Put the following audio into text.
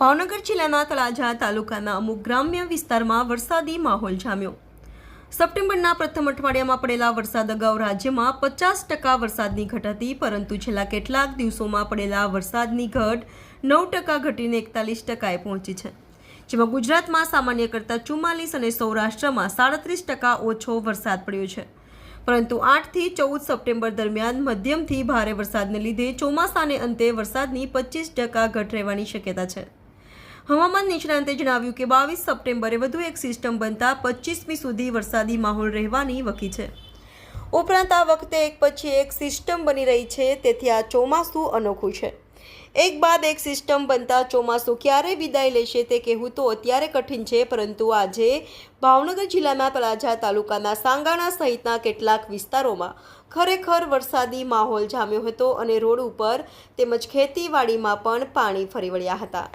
ભાવનગર જિલ્લાના તળાજા તાલુકાના અમુક ગ્રામ્ય વિસ્તારમાં વરસાદી માહોલ જામ્યો. સપ્ટેમ્બરના પ્રથમ અઠવાડિયામાં પડેલા વરસાદ અગાઉ રાજ્યમાં પચાસ ટકા વરસાદની ઘટ હતી, પરંતુ છેલ્લા કેટલાક દિવસોમાં પડેલા વરસાદની ઘટ નવ ટકા ઘટીને એકતાલીસ ટકાએ પહોંચી છે. જેમાં ગુજરાતમાં સામાન્ય કરતાં ચુમ્માલીસ અને સૌરાષ્ટ્રમાં સાડત્રીસ ટકા ઓછો વરસાદ પડ્યો છે. પરંતુ આઠથી ચૌદ સપ્ટેમ્બર દરમિયાન મધ્યમથી ભારે વરસાદને લીધે ચોમાસાને અંતે વરસાદની પચીસ ટકા ઘટ રહેવાની શક્યતા છે. હવામાન નિષ્ણાંતે જણાવ્યું કે બાવીસ સપ્ટેમ્બરે વધુ એક સિસ્ટમ બનતા પચીસમી સુધી વરસાદી માહોલ રહેવાની વકી છે. ઉપરાંત આ વખતે એક પછી એક સિસ્ટમ બની રહી છે, તેથી આ ચોમાસું અનોખું છે. એક બાદ એક સિસ્ટમ બનતા ચોમાસું ક્યારે વિદાય લેશે તે કહેવું તો અત્યારે કઠિન છે, પરંતુ આજે ભાવનગર જિલ્લાના તળાજા તાલુકાના સાંગાણા સહિતના કેટલાક વિસ્તારોમાં ખરેખર વરસાદી માહોલ જામ્યો હતો અને રોડ ઉપર તેમજ ખેતીવાડીમાં પણ પાણી ફરી વળ્યા હતા.